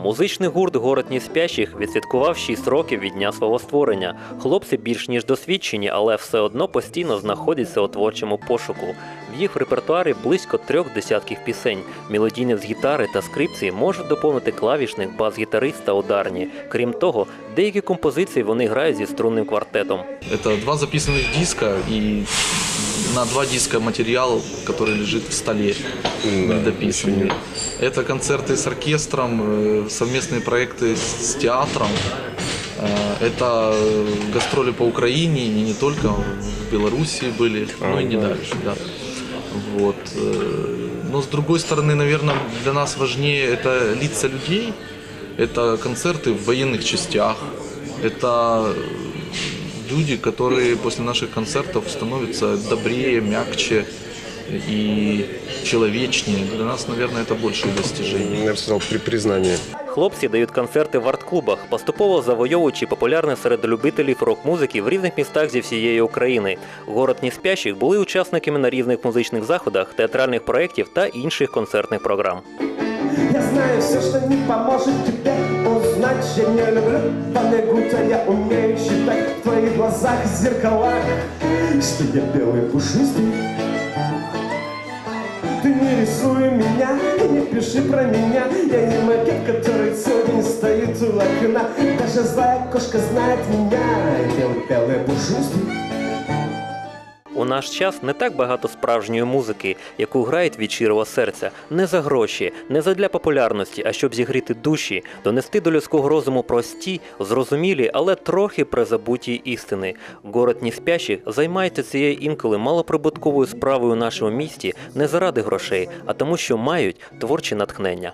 Музичний гурт Город Ніспящих відсвяткував 6 років від дня свого створення. Хлопці більш ніж досвідчені, але все одно постійно знаходяться у творчому пошуку. В їх репертуарі близько трьох десятків пісень. Мелодійні з гітари та скрипці можуть доповнити клавішник, бас-гітарист та ударні. Крім того, деякі композиції вони грають зі струнним квартетом. Это два записанных диска и на два диска материал, который лежит в столе, недописанный. Это концерты с оркестром, э, совместные проекты с с театром. Э, Это гастроли по Украине, и не только, в Белоруссии были, ну и не дальше, да. Вот. э, Но с другой стороны, наверное, для нас важнее это лица людей, это концерты в военных частях, это люди, которые после наших концертов становятся добрее, мягче и человечнее. Для нас, наверное, это большее достижение. Я бы сказал, при признании. Хлопці дають концерти в арт-клубах, поступово завойовуючи популярність серед любителів рок-музики в різних містах зі всієї України. Город Ніспящих були учасниками на різних музичних заходах, театральних проєктів та інших концертних програм. Я знаю все, что не поможет тебе узнать Я не люблю помягут, а я умею считать В твоих глазах зеркала Что я белый пушистый Ты не рисуй меня и не пиши про меня Я не макет, который целый день стоит у окна Даже злая кошка знает меня Я белый пушистый у наш час не так багато справжньої музики, яку грають від щирого серця, не за гроші, не задля популярності, а щоб зігріти душі, донести до людського розуму прості, зрозумілі, але трохи призабуті істини. Город Ніспящих займається цією інколи малоприбутковою справою у нашому місті не заради грошей, а тому, що мають творче натхнення.